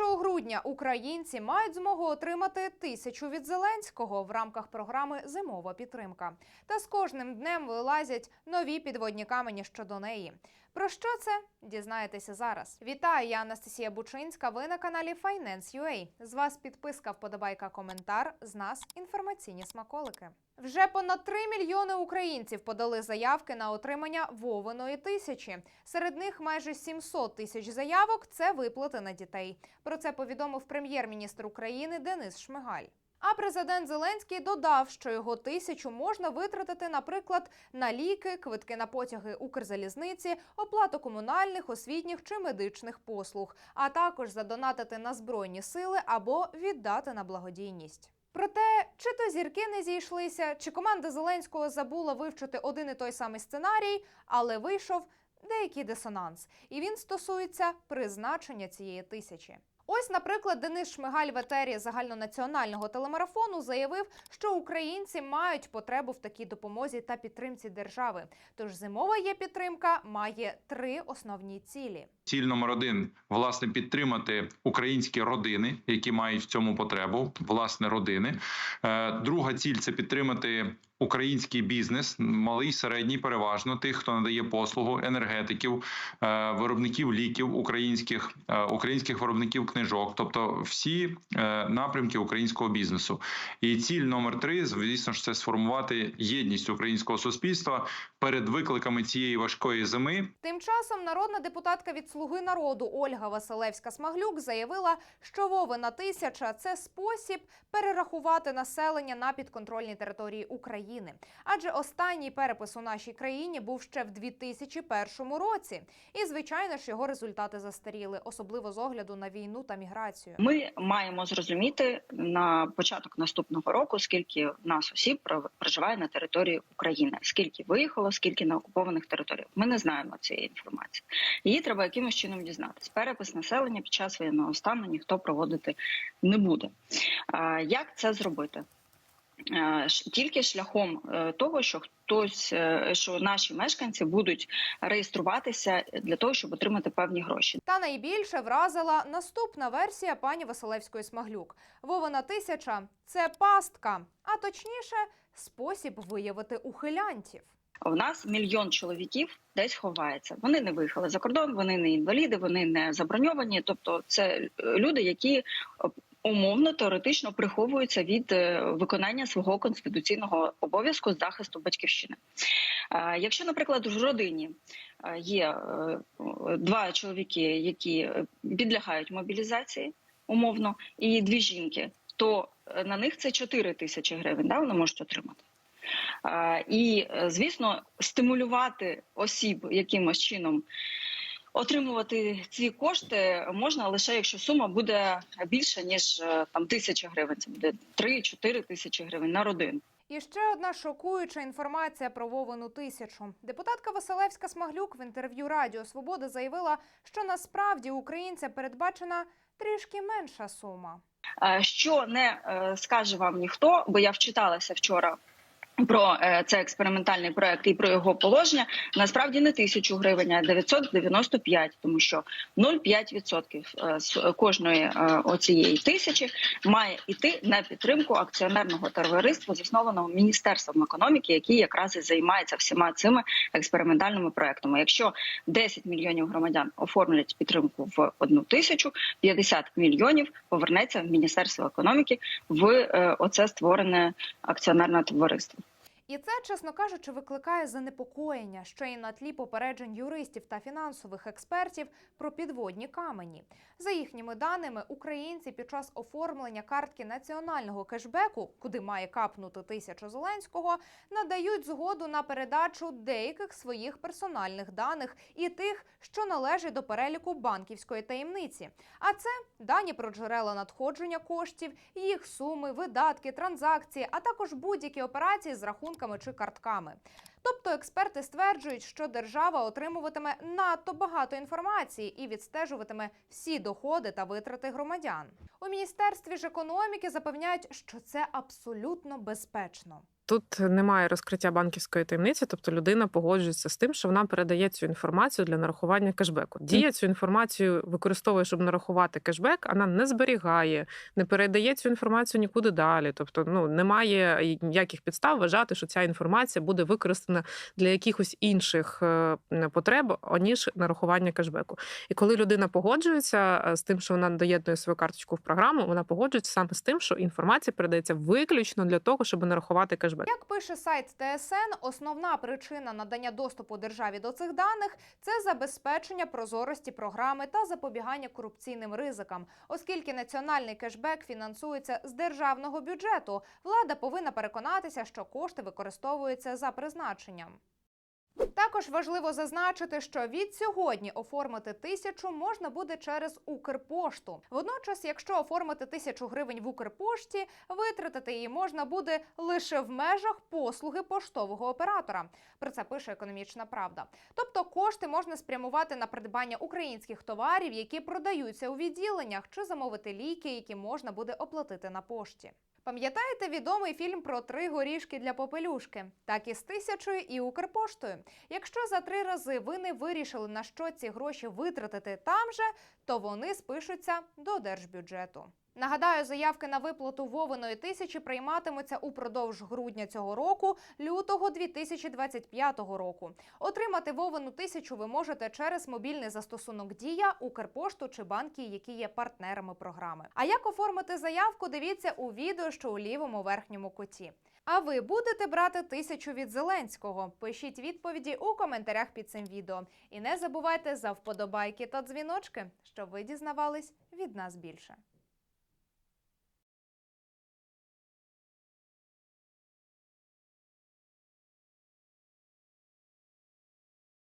1 грудня українці мають змогу отримати тисячу від Зеленського в рамках програми Зимова підтримка. Та з кожним днем вилазять нові підводні камені щодо неї. Про що це дізнаєтеся зараз? Вітаю, я Анастасія Бучинська. Ви на каналі Finance.ua. З вас підписка, вподобайка, коментар. З нас інформаційні смаколики. Вже понад 3 мільйони українців подали заявки на отримання Вовиної тисячі. Серед них майже 700 тисяч заявок це виплати на дітей. Про це повідомив прем'єр-міністр України Денис Шмигаль. А президент Зеленський додав, що його тисячу можна витратити, наприклад, на ліки, квитки на потяги Укрзалізниці, оплату комунальних, освітніх чи медичних послуг, а також задонатити на збройні сили або віддати на благодійність. Проте, чи то зірки не зійшлися, чи команда Зеленського забула вивчити один і той самий сценарій, але вийшов деякий дисонанс, і він стосується призначення цієї тисячі. Ось, наприклад, Денис Шмигаль в етері загальнонаціонального телемарафону заявив, що українці мають потребу в такій допомозі та підтримці держави. Тож зимова є підтримка має три основні цілі. Ціль номер один власне підтримати українські родини, які мають в цьому потребу, власне родини. Е, Друга ціль це підтримати український бізнес, малий, середній, переважно тих, хто надає послугу, енергетиків, е, виробників ліків, українських е, українських виробників книжок, тобто всі напрямки українського бізнесу. І ціль номер три, звісно ж, це сформувати єдність українського суспільства перед викликами цієї важкої зими. Тим часом народна депутатка від Слуги народу Ольга Василевська Смаглюк заявила, що Вовина тисяча це спосіб перерахувати населення на підконтрольній території України. Адже останній перепис у нашій країні був ще в 2001 році. І звичайно ж його результати застаріли, особливо з огляду на війну та міграцію. Ми маємо зрозуміти на початок наступного року, скільки нас осіб проживає на території України, скільки виїхало, скільки на окупованих територіях. Ми не знаємо цієї інформації. Її треба якимось чином дізнатися. Перепис населення під час воєнного стану ніхто проводити не буде. Як це зробити? Тільки шляхом е, того, що хтось, е, що наші мешканці будуть реєструватися для того, щоб отримати певні гроші. Та найбільше вразила наступна версія пані Василевської Смаглюк. Вовина тисяча це пастка, а точніше, спосіб виявити ухилянтів. У нас мільйон чоловіків десь ховається. Вони не виїхали за кордон, вони не інваліди, вони не заброньовані. Тобто, це е, люди, які е, умовно теоретично приховуються від е, виконання свого конституційного обов'язку з захисту батьківщини. Якщо, наприклад, в родині є два чоловіки, які підлягають мобілізації, умовно, і дві жінки, то на них це 4 тисячі гривень. Да, вони можуть отримати. І, е, звісно, стимулювати осіб якимось чином отримувати ці кошти можна лише якщо сума буде більша ніж е, там тисяча гривень. Це буде 3-4 тисячі гривень на родину. І ще одна шокуюча інформація про Вовину тисячу. Депутатка Василевська Смаглюк в інтерв'ю Радіо Свобода заявила, що насправді українця передбачена трішки менша сума. Е, Що не скаже вам ніхто, бо я вчиталася вчора. Про е, цей експериментальний проект і про його положення насправді не тисячу гривень, а 995, тому що 0,5% е, з кожної е, оцієї тисячі має йти на підтримку акціонерного товариства, заснованого міністерством економіки, який якраз і займається всіма цими експериментальними проектами. Якщо 10 мільйонів громадян оформлять підтримку в одну тисячу, 50 мільйонів повернеться в міністерство економіки в оце створене акціонерне товариство. І це, чесно кажучи, викликає занепокоєння ще й на тлі попереджень юристів та фінансових експертів про підводні камені. За їхніми даними, українці під час оформлення картки національного кешбеку, куди має капнути тисяча Зеленського, надають згоду на передачу деяких своїх персональних даних і тих, що належать до переліку банківської таємниці. А це дані про джерела надходження коштів, їх суми, видатки, транзакції, а також будь-які операції з рахунками чи картками. Тобто експерти стверджують, що держава отримуватиме надто багато інформації і відстежуватиме всі доходи та витрати громадян. У міністерстві ж економіки запевняють, що це абсолютно безпечно. Тут немає розкриття банківської таємниці, тобто людина погоджується з тим, що вона передає цю інформацію для нарахування кешбеку. Дія цю інформацію використовує, щоб нарахувати кешбек, вона не зберігає, не передає цю інформацію нікуди далі. Тобто, ну немає ніяких підстав вважати, що ця інформація буде використана для якихось інших е, потреб, аніж нарахування кешбеку. І коли людина погоджується е, з тим, що вона доєднує свою карточку в програму, вона погоджується саме з тим, що інформація передається виключно для того, щоб нарахувати кешбек. Як пише сайт ТСН, основна причина надання доступу державі до цих даних це забезпечення прозорості програми та запобігання корупційним ризикам, оскільки національний кешбек фінансується з державного бюджету. Влада повинна переконатися, що кошти використовуються за призначенням. Також важливо зазначити, що від сьогодні оформити тисячу можна буде через Укрпошту. Водночас, якщо оформити тисячу гривень в Укрпошті, витратити її можна буде лише в межах послуги поштового оператора. Про це пише економічна правда. Тобто кошти можна спрямувати на придбання українських товарів, які продаються у відділеннях, чи замовити ліки, які можна буде оплатити на пошті. Пам'ятаєте відомий фільм про три горішки для попелюшки? Так і з тисячою і Укрпоштою. Якщо за три рази ви не вирішили на що ці гроші витратити там же, то вони спишуться до держбюджету. Нагадаю, заявки на виплату Вовиної тисячі прийматимуться упродовж грудня цього року, лютого 2025 року. Отримати Вовину тисячу ви можете через мобільний застосунок Дія, Укрпошту чи банки, які є партнерами програми. А як оформити заявку? Дивіться у відео, що у лівому верхньому куті. А ви будете брати тисячу від Зеленського? Пишіть відповіді у коментарях під цим відео. І не забувайте за вподобайки та дзвіночки, щоб ви дізнавались від нас більше.